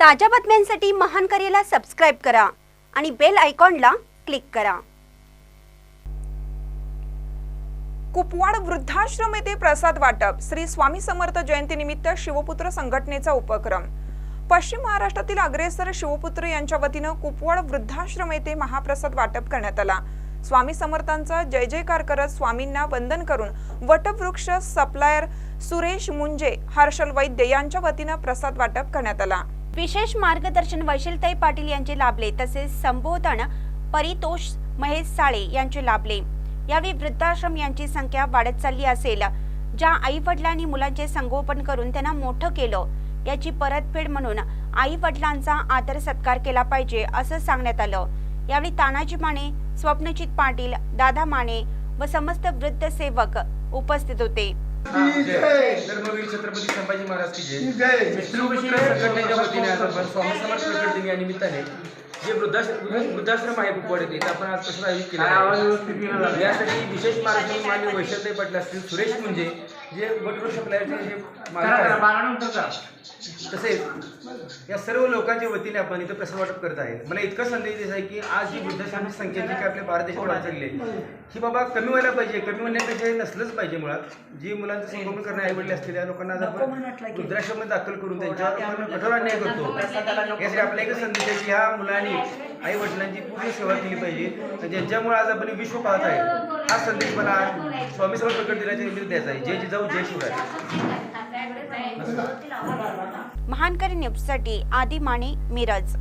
ताज्या बातम्यांसाठी महान करेला सबस्क्राईब करा आणि बेल आयकॉनला क्लिक करा. कुपवाड वृद्धाश्रम येथे प्रसाद वाटप. श्री स्वामी समर्थ जयंतीनिमित्त शिवपुत्र संघटनेचा उपक्रम. पश्चिम महाराष्ट्रातील अग्रेसर शिवपुत्र यांच्या वतीनं कुपवाड वृद्धाश्रम येथे महाप्रसाद वाटप करण्यात आला. स्वामी समर्थांचा जय जयकार करत स्वामींना वंदन करून वटवृक्ष सप्लायर सुरेश मुंजे हर्षल वैद्य यांच्या वतीनं प्रसाद वाटप करण्यात आला. विशेष मार्गदर्शन वैशिलताई पाटील यांचे लाभले तसेच संबोधन परितोष महेश साळे यांचे लाभले. यावेळी वृद्धाश्रम यांची संख्या वाढत चालली असेल ज्या आई वडिलांनी मुलांचे संगोपन करून त्यांना मोठं केलं याची परतफेड म्हणून आई वडिलांचा आदर सत्कार केला पाहिजे असं सांगण्यात आलं. यावेळी तानाजी माने स्वप्नजित पाटील दादा माने व समस्त वृद्ध सेवक उपस्थित होते. धर्मवीर छत्रपती संभाजी महाराज की जय. संघटनेच्या वतीने आज आपण स्वामी समर्थ प्रकट दिन या निमित्ताने जे वृद्धाश्रम वृद्धाश्रम आहे कुपवाड येथे आपण आज प्रश्न आयोजित केला यासाठी विशेष मार्गदर्शन मान्य वैशलताई पाटील असतील सुरेश म्हणजे जे वटवृक्ष प्लॅनचे जे तसेच या सर्व लोकांच्या वतीने आपण इथं प्रसाद वाटप करत आहे. मला इतका संदेश देत आहे की आज जी वृद्धाश्रमाची संख्या जी काय आपल्या भारत देशात आहे ही बाबा कमी व्हायला पाहिजे. कमी होण्यापेक्षा हे नसलंच पाहिजे मुळात. जी मुलांचं संगोपन करणे आई वडील असलेल्या लोकांना आज आपण वृद्धाश्रमात दाखल करून त्यांच्यावर आपण कठोर अन्याय करतो. यासाठी आपला एकच संदेश आहे की ह्या मुलांनी आई वडिलांची पूर्ण सेवा केली पाहिजे. ज्यांच्यामुळे आज आपण विश्व पाहत आहे हा संदेश मला स्वामी समर्थ प्रकट दिनाच्या निमित्त द्यायचा आहे. जय जिजाऊ जय शिवराय. महानकरी न्यूजसाठी आदी माने मिरज.